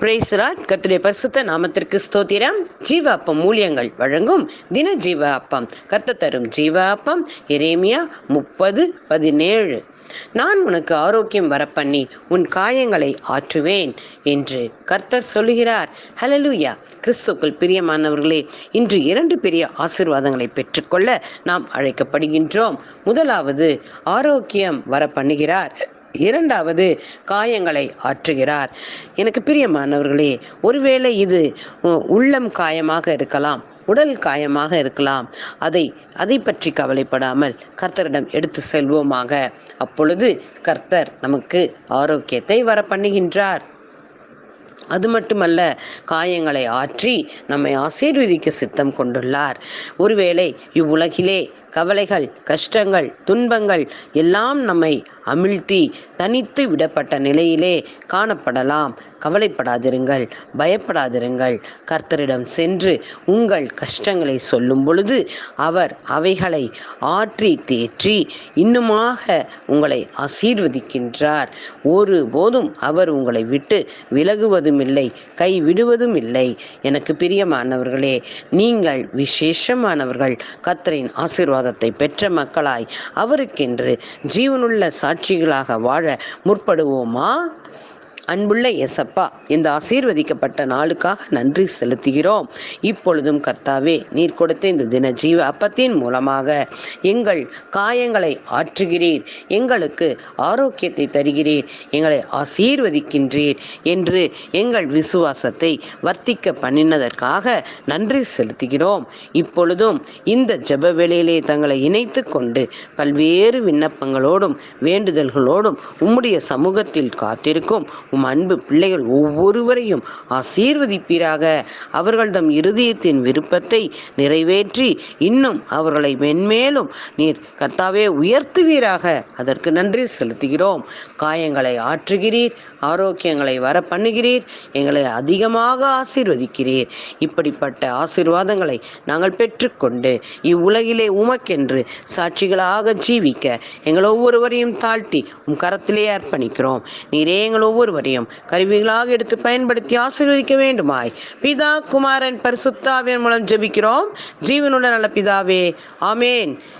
பிரேசராட் கத்துடைய பரிசுத்த நாமத்திற்கு ஸ்தோத்திரம். ஜீவ அப்பம் மூலியங்கள் வழங்கும் தின ஜீவ அப்பம் கர்த்த தரும் ஜீவ அப்பம் இரேமியா முப்பது பதினேழு. நான் உனக்கு ஆரோக்கியம் வரப்பண்ணி உன் காயங்களை ஆற்றுவேன் என்று கர்த்தர் சொல்லுகிறார். ஹலலூயா கிறிஸ்துக்குள் பிரியமானவர்களே இன்று இரண்டு பெரிய ஆசிர்வாதங்களை பெற்றுக்கொள்ள நாம் அழைக்கப்படுகின்றோம். முதலாவது ஆரோக்கியம் வர பண்ணுகிறார் இரண்டாவது காயங்களை ஆற்றுகிறார். எனக்கு பிரியமானவர்களே ஒருவேளை இது உள்ளம் காயமாக இருக்கலாம் உடல் காயமாக இருக்கலாம். அதை அதை பற்றி கவலைப்படாமல் கர்த்தரிடம் எடுத்து செல்வோமாக. அப்பொழுது கர்த்தர் நமக்கு ஆரோக்கியத்தை வர பண்ணுகின்றார் அது மட்டுமல்ல காயங்களை ஆற்றி நம்மை ஆசீர்வதிக்க சித்தம் கொண்டுள்ளார். ஒருவேளை இவ்வுலகிலே கவலைகள் கஷ்டங்கள் துன்பங்கள் எல்லாம் நம்மை அமிழ்த்தி தனித்து விடப்பட்ட நிலையிலே காணப்படலாம். கவலைப்படாதிருங்கள் பயப்படாதிருங்கள். கர்த்தரிடம் சென்று உங்கள் கஷ்டங்களை சொல்லும் பொழுது அவர் அவைகளை ஆற்றி தேற்றி இன்னுமாக உங்களை ஆசீர்வதிக்கின்றார். ஒருபோதும் அவர் உங்களை விட்டு விலகுவதும் இல்லை கை விடுவதும் இல்லை எனக்கு பிரியமானவர்களே நீங்கள் விசேஷமானவர்கள். கத்தரின் ஆசீர்வாதத்தை பெற்ற மக்களாய் அவருக்கென்று ஜீவனுள்ள சாட்சிகளாக வாழ முற்படுவோமா? அன்புள்ள எசப்பா இந்த ஆசீர்வதிக்கப்பட்ட நாளுக்காக நன்றி செலுத்துகிறோம். இப்பொழுதும் கர்த்தாவே நீர் கொடுத்த இந்த தின ஜீவ அப்பத்தின் மூலமாக எங்கள் காயங்களை ஆற்றுகிறீர். எங்களுக்கு ஆரோக்கியத்தை தருகிறீர். எங்களை ஆசீர்வதிக்கின்றீர் என்று எங்கள் விசுவாசத்தை வர்த்திக்க பண்ணினதற்காக நன்றி செலுத்துகிறோம். இப்பொழுதும் இந்த ஜப வேளையிலே தங்களை இணைத்து கொண்டு பல்வேறு விண்ணப்பங்களோடும் வேண்டுதல்களோடும் உம்முடைய சமூகத்தில் காத்திருக்கும் உம் அன்பு பிள்ளைகள் ஒவ்வொருவரையும் ஆசீர்வதிப்பீராக. அவர்கள் தம் இருதயத்தின் விருப்பத்தை நிறைவேற்றி இன்னும் அவர்களை மென்மேலும் நீர் கர்த்தாவே உயர்த்துவீராக. அதற்கு நன்றி செலுத்துகிறோம். காயங்களை ஆற்றுகிறீர் ஆரோக்கியங்களை வர பண்ணுகிறீர் எங்களை அதிகமாக ஆசீர்வதிக்கிறீர். இப்படிப்பட்ட ஆசீர்வாதங்களை நாங்கள் பெற்றுக்கொண்டு இவ்வுலகிலே உமக்கென்று சாட்சிகளாக ஜீவிக்க எங்கள் ஒவ்வொருவரையும் தாழ்த்தி உம் கரத்திலே அர்ப்பணிக்கிறோம். நீரே எங்கள் ஒவ்வொருவரையும் கருவிகளாக எடுத்து பயன்படுத்தி ஆசீர்வதிக்க வேண்டுமாய். பிதா குமாரன் பரிசுத்தாவின் மூலம் ஜெபிக்கிறோம். ஜீவனுள்ள நல்ல பிதாவே ஆமேன்.